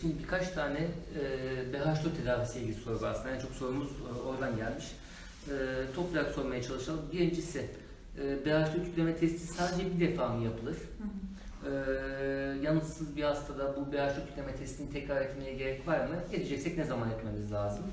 Şimdi birkaç tane e, BH4 tedavisiyle ilgili soru var aslında. En çok sorumuz e, oradan gelmiş. E, toplayarak sormaya çalışalım. Birincisi, e, BH4 yükleme testi sadece bir defa mı yapılır? E, yanıtsız bir hastada bu BH4 yükleme testini tekrar etmeye gerek var mı? Edeceksek ne zaman etmemiz lazım?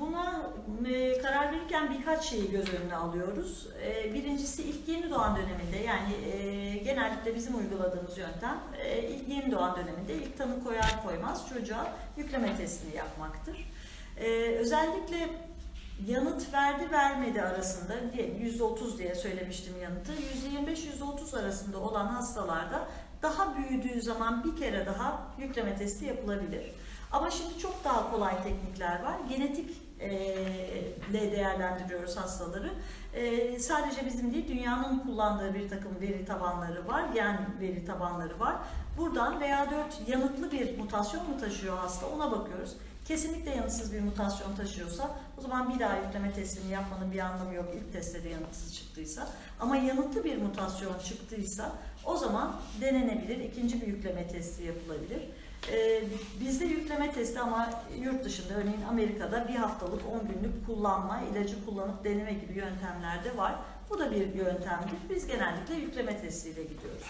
Buna e, karar verirken birkaç şeyi göz önüne alıyoruz. E, birincisi ilk yeni doğan döneminde yani e, genellikle bizim uyguladığımız yöntem e, ilk yeni döneminde ilk tanı koyar koymaz çocuğa yükleme testini yapmaktır. E, özellikle yanıt verdi vermedi arasında diyelim %30 diye söylemiştim yanıtı. %25-%30 arasında olan hastalarda daha büyüdüğü zaman bir kere daha yükleme testi yapılabilir. Ama şimdi çok daha kolay teknikler var. Genetik ile değerlendiriyoruz hastaları. E, sadece bizim değil, dünyanın kullandığı bir takım veri tabanları var, gen veri tabanları var. Buradan VA4 yanıtlı bir mutasyon mu taşıyor hasta ona bakıyoruz. Kesinlikle yanıtsız bir mutasyon taşıyorsa o zaman bir daha yükleme testini yapmanın bir anlamı yok ilk testte de yanıtsız çıktıysa. Ama yanıtlı bir mutasyon çıktıysa o zaman denenebilir, ikinci bir yükleme testi yapılabilir. Ee, bizde yükleme testi ama yurt dışında örneğin Amerika'da bir haftalık 10 günlük kullanma, ilacı kullanıp deneme gibi yöntemler de var. Bu da bir yöntemdir. Biz genellikle yükleme testiyle gidiyoruz.